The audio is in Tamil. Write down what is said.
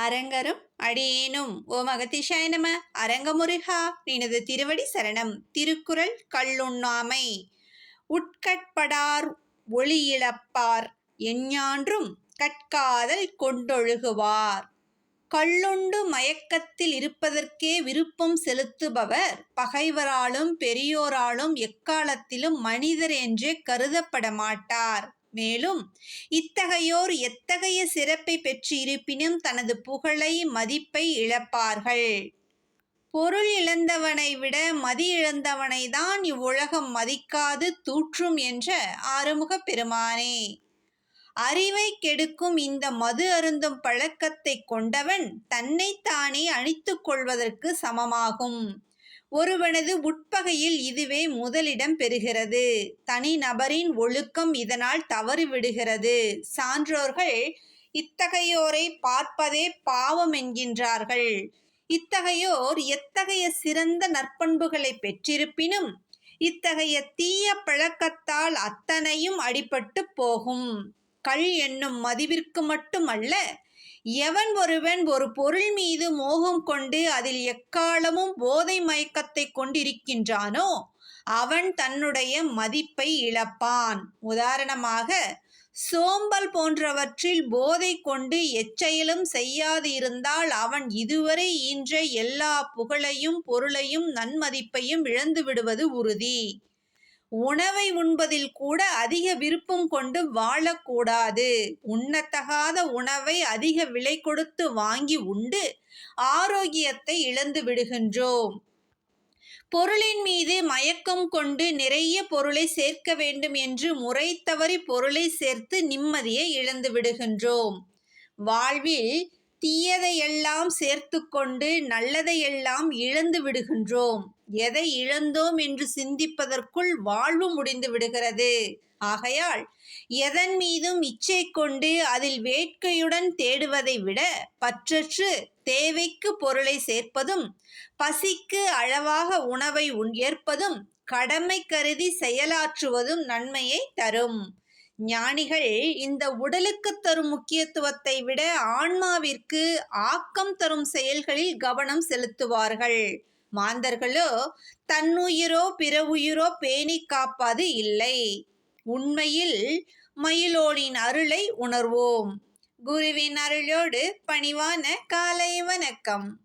அரங்கரும் அடியேனும். ஓ மகதிஷாய நம. அரங்கமுருகா நினது திருவடி சரணம். திருக்குறள் கள்ளுண்ணாமை உட்கட்படார் ஒளியிழப்பார். எஞ்ஞான்றும் கட்காதல் கொண்டொழுகுவார். கள்ளுண்டு மயக்கத்தில் இருப்பதற்கே விருப்பம் செலுத்துபவர். பகைவராலும் பெரியோராலும் எக்காலத்திலும் மனிதர் என்றே கருதப்பட மாட்டார் மேலும் இத்தகையோர் எத்தகைய சிறப்பை பெற்று இருப்பினும் தனது புகழை மதிப்பை இழப்பார்கள். பொருள் இழந்தவனை விட மதி இழந்தவனை தான் இவ்வுலகம் மதிக்காது தூற்றும் என்ற ஆறுமுக பெருமானே. அறிவை கெடுக்கும் இந்த மது அருந்தும் பழக்கத்தை கொண்டவன் தன்னைத்தானே அழித்துக் கொள்வதற்கு சமமாகும். ஒருவனது உட்பகையில் இதுவே முதலிடம் பெறுகிறது. தனி நபரின் ஒழுக்கம் இதனால் தவறிவிடுகிறது சான்றோர்கள் இத்தகையோரை பார்ப்பதே பாவம் என்கின்றார்கள். இத்தகையோர் எத்தகைய சிறந்த நற்பண்புகளை பெற்றிருப்பினும் இத்தகைய தீய பழக்கத்தால் அத்தனையும் அடிபட்டு போகும். கள் என்னும் மதிவிற்கு மட்டுமல்ல எவன் ஒருவன் ஒரு பொருள் மீது மோகம் கொண்டு அதில் எக்காலமும் போதை மயக்கத்தை கொண்டிருக்கின்றானோ அவன் தன்னுடைய மதிப்பை இழப்பான். உதாரணமாக சோம்பல் போன்றவற்றில் போதை கொண்டு எச்செயலும் செய்யாது இருந்தால் அவன் இதுவரை ஈன்ற எல்லா புகழையும் பொருளையும் நன்மதிப்பையும் இழந்து விடுவது உறுதி. உணவை உண்பதில் கூட அதிக விருப்பம் கொண்டு வாழக்கூடாது. உண்ணத்தகாத உணவை அதிக விலை கொடுத்து வாங்கி உண்டு ஆரோக்கியத்தை இழந்து விடுகின்றோம். பொருளின் மீது மயக்கம் கொண்டு நிறைய பொருளை சேர்க்க வேண்டும் என்று முறை தவறி பொருளை சேர்த்து நிம்மதியை இழந்து விடுகின்றோம். வாழ்வில் தீயதையெல்லாம் சேர்த்து கொண்டு நல்லதையெல்லாம் இழந்து விடுகின்றோம். எதை இழந்தோம் என்று சிந்திப்பதற்குள் வாழ்வு முடிந்து விடுகிறது. ஆகையால் எதன் மீதும் இச்சை கொண்டு அதில் வேட்கையுடன் தேடுவதை விட பற்றற்று தேவைக்கு பொருளை சேர்ப்பதும் பசிக்கு அளவாக உணவை ஏற்பதும் கடமை கருதி செயலாற்றுவதும் நன்மையை தரும். ஞானிகள் இந்த உடலுக்கு தரும் முக்கியத்துவத்தை விட ஆன்மாவிற்கு ஆக்கம் தரும் செயல்களில் கவனம் செலுத்துவார்கள். மாந்தர்களோ தன்னுயிரோ பிற உயிரோ பேணி காப்பாது இல்லை. உண்மையில் மயிலோனின் அருளை உணர்வோம். குருவின் அருளோடு பணிவான காலை வணக்கம்.